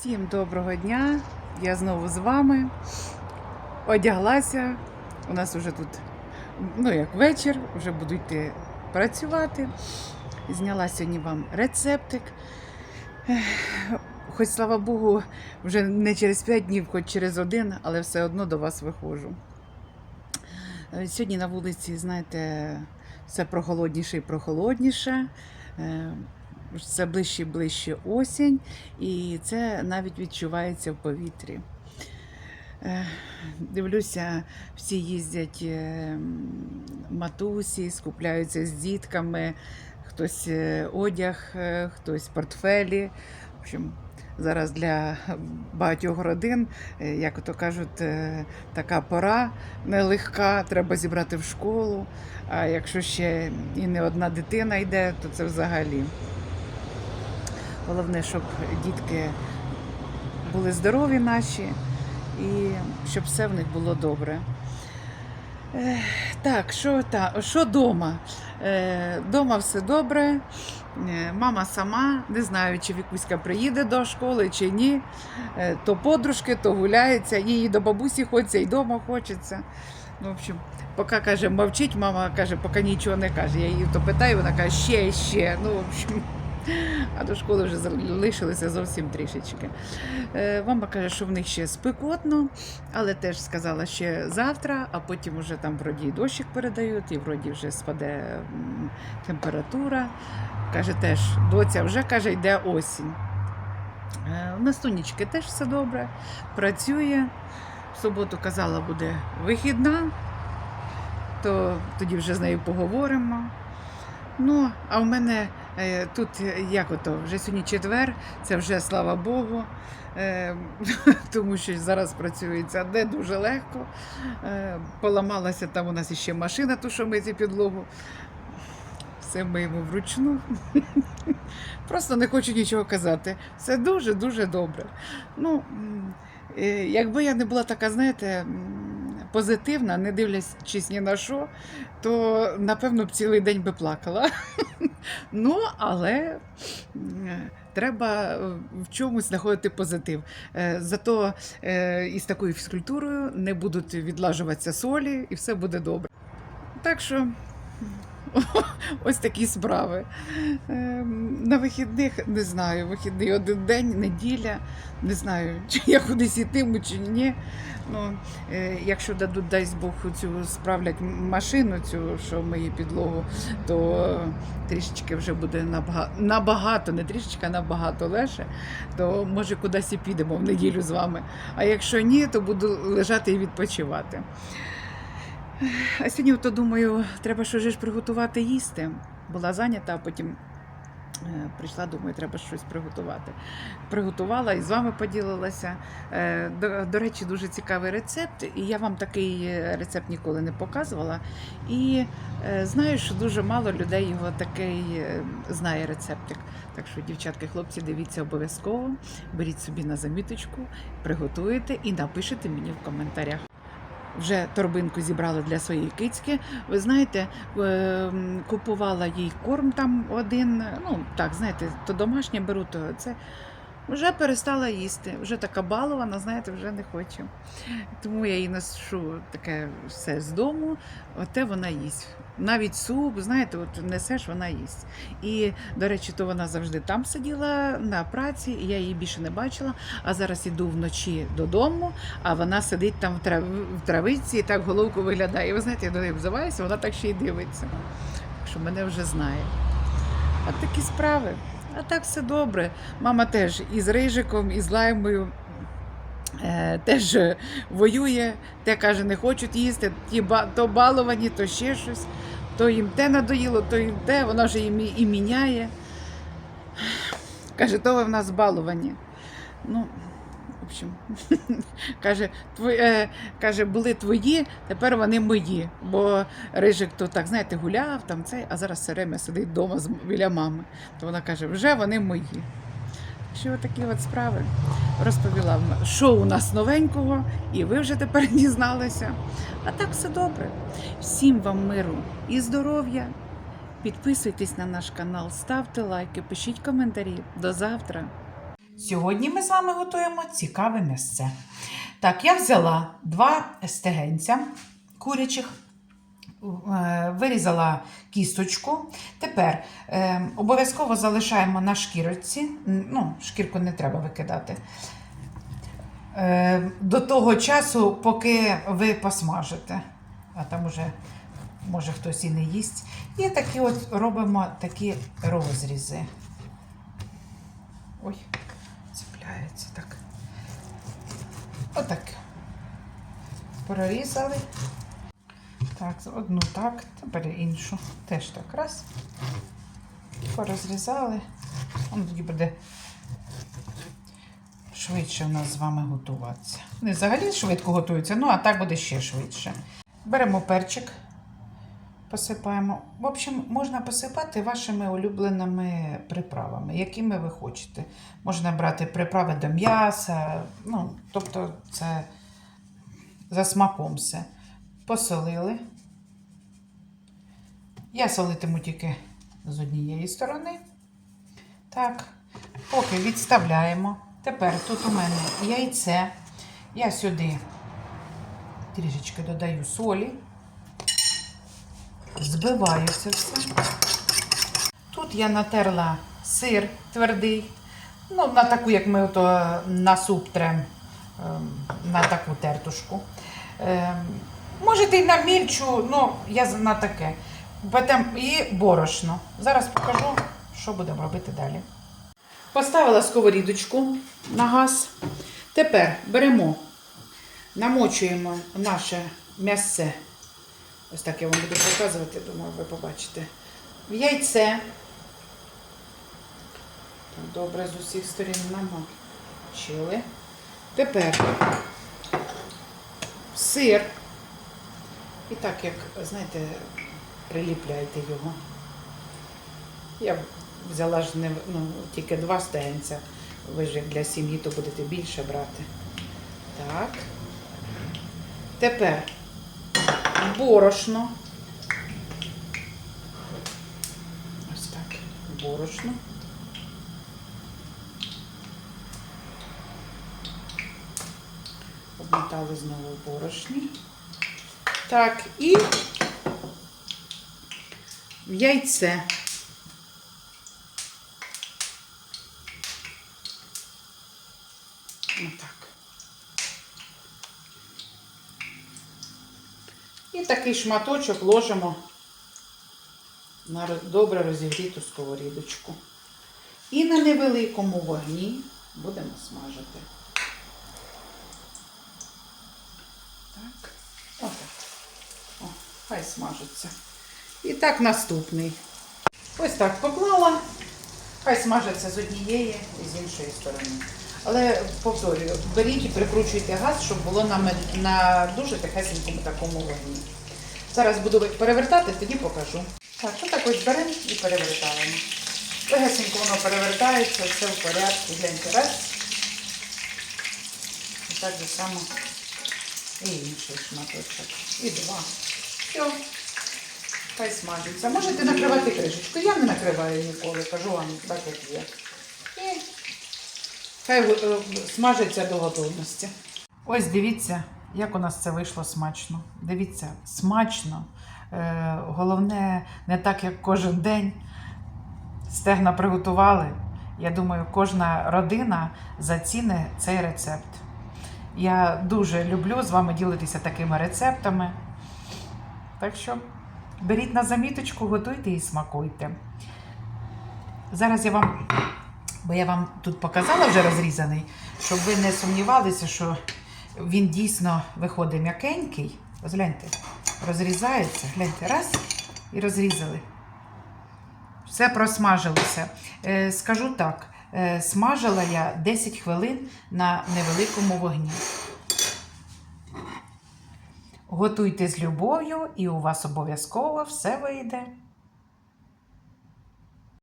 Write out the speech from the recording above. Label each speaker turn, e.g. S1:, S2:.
S1: Всім доброго дня! Я знову з вами. Одяглася. У нас вже тут, ну як вечір, вже буду йти працювати. Зняла сьогодні вам рецептик. Хоч, слава Богу, вже не через 5 днів, хоч через один, але все одно до вас виходжу. Е, Сьогодні на вулиці, знаєте, все прохолодніше і прохолодніше. Все ближче і ближче осінь, і це навіть відчувається в повітрі. Е, Дивлюся, всі їздять е, матусі, скупляються з дітками, хтось е, одяг, хтось портфелі. В общем, зараз для багатьох родин, як то кажуть, така пора нелегка, треба зібрати в школу. А якщо ще і не одна дитина йде, то це взагалі. Головне, щоб дітки були здорові наші і щоб все в них було добре. Так, що та, що дома? Е, Дома все добре. Е, Мама сама, не знаю, чи Вікуська приїде до школи, чи ні. Е, То подружки, то гуляється, їй до бабусі хочеться, і дома хочеться. Ну, в общем, поки каже, мовчить, мама каже, поки нічого не каже. Я її то питаю, вона каже, ще, ще. Ну, в общем, а до школи вже залишилося зовсім трішечки. Е, Мама каже, що в них ще спекотно, але теж сказала ще завтра, а потім вже там вроді дощик передають, і вроді вже спаде температура. Каже, теж доця вже каже, йде осінь. Е, У нас тонічки теж все добре, працює. В суботу казала, буде вихідна, то тоді вже з нею поговоримо. Ну, а в мене е, тут е, як ото, вже сьогодні четвер, це вже слава Богу, е, тому що зараз працюється не дуже легко. Е, поламалася там у нас іще машина, ту, що мити підлогу. Все миємо вручну. Просто не хочу нічого казати. Все дуже-дуже добре. Ну, е, якби я не була така, знаєте, позитивна, не дивлячись ні на що, то напевно б цілий день би плакала. Ну, але треба е, в чомусь знаходити позитив. Е, Зато е, із такою фізкультурою не будуть відлажуватися солі і все буде добре. Так що ось такі справи. Ем, На вихідних не знаю, вихідний один день, неділя. Не знаю, чи я кудись ітиму, чи ні. Ну, е, якщо дадуть, дасть Бог, цю справлять машину, цю, що миє підлогу, то трішечки вже буде набагато, набагато, не трішечки, а набагато легше, то може кудись і підемо в неділю з вами. А якщо ні, то буду лежати і відпочивати. А сьогодні, то думаю, треба щось приготувати їсти. Була зайнята, а потім е, прийшла, думаю, треба щось приготувати. Приготувала і з вами поділилася. Е, До, до речі, дуже цікавий рецепт. І я вам такий е, рецепт ніколи не показувала. І знаю, що дуже мало людей його такий знає рецептик. Так що, дівчатки, хлопці, дивіться обов'язково, беріть собі на заміточку, приготуєте і напишете мені в коментарях вже торбинку зібрала для своєї кицьки. Ви знаєте, е, купувала їй корм там один. Ну так, знаєте, то домашнє беру, то це. Вже перестала їсти, вже така балована, знаєте, вже не хочу. Тому я їй ношу таке все з дому, оте вона їсть. Навіть суп, знаєте, от несеш, вона їсть. І, до речі, то вона завжди там сиділа на праці, і я її більше не бачила. А зараз іду вночі додому, а вона сидить там в, трав... в травиці і так головку виглядає. І ви знаєте, я до неї взиваюся, вона так ще й дивиться. Що мене вже знає. А такі справи. А так все добре. Мама теж із рижиком, і з лаймою. Е, теж воює, те каже, не хочуть їсти, ті то баловані, то ще щось, то їм те надоїло, то їм те, вона вже їм і- міняє. Каже, то ви в нас баловані. Ну, общем, каже, твої, е, каже, були твої, тепер вони мої. Бо Рижик то так, знаєте, гуляв там цей, а зараз все время сидить вдома біля мами. То вона каже, вже вони мої. Що такі от справи розповіла що у нас новенького, і ви вже тепер дізналися. А так все добре. Всім вам миру і здоров'я. Підписуйтесь на наш канал, ставте лайки, пишіть коментарі. До завтра. Сьогодні ми з вами готуємо цікаве м'ясце. Так, я взяла два стегенця курячих, е, вирізала кісточку. Тепер е, обов'язково залишаємо на шкірочці. Ну, шкірку не треба викидати. Е, До того часу, поки ви посмажите. А там уже, може, хтось і не їсть. І такі от робимо такі розрізи. Ой, цепляється так. Отак. Прорізали. Так, одну так, тепер іншу. Теж так раз. Порозрізали. Воно тоді буде швидше у нас з вами готуватися. Не взагалі швидко готується, ну а так буде ще швидше. Беремо перчик, посипаємо. В общем, можна посипати вашими улюбленими приправами, якими ви хочете. Можна брати приправи до м'яса, ну, тобто це за смаком все. Посолили. Я солитиму тільки з однієї сторони. Так, поки відставляємо. Тепер тут у мене яйце. Я сюди трішечки додаю солі. Збиваю це все. Тут я натерла сир твердий. Ну, на таку, як ми ото на суп трем, ем, на таку тертушку. Ем, Можете й на мільчу, ну, я на таке. Потім і борошно. Зараз покажу, що будемо робити далі. Поставила сковорідочку на газ. Тепер беремо, намочуємо наше м'ясце. Ось так я вам буду показувати, думаю, ви побачите. В яйце. Добре, з усіх сторін намочили. Тепер сир. І так, як, знаєте, приліпляєте його. Я взяла ж не, ну, тільки два стегенця. Ви ж як для сім'ї, то будете більше брати. Так. Тепер борошно. Ось так. Борошно. Обмотали знову борошні. Так, і в яйце. Отак. І такий шматочок ложимо на добре розігріту сковорідочку. І на невеликому вогні будемо смажити. Так, отак. О, хай смажиться. І так наступний. Ось так поклала. Хай смажиться з однієї і з іншої сторони. Але повторюю, беріть і прикручуйте газ, щоб було на, на дуже тихесенькому такому вогні. Зараз буду перевертати, тоді покажу. Так, отак ось беремо і перевертаємо. Легесенько воно перевертається, все в порядку. Гляньте раз. І так же само і інший шматочок. І два. Все. Хай смажиться. Можете накривати кришечкою. Я не накриваю ніколи, кажу вам так, як є. І хай е, смажиться до готовності. Ось дивіться, як у нас це вийшло смачно. Дивіться, смачно. Е, головне, не так, як кожен день. Стегна приготували. Я думаю, кожна родина заціне цей рецепт. Я дуже люблю з вами ділитися такими рецептами. Так що беріть на заміточку, готуйте і смакуйте. Зараз я вам, бо я вам тут показала вже розрізаний, щоб ви не сумнівалися, що він дійсно виходить м'якенький. Ось гляньте, розрізається, гляньте, раз і розрізали. Все просмажилося. Е, скажу так, е, смажила я 10 хвилин на невеликому вогні. Готуйте з любов'ю, і у вас обов'язково все вийде.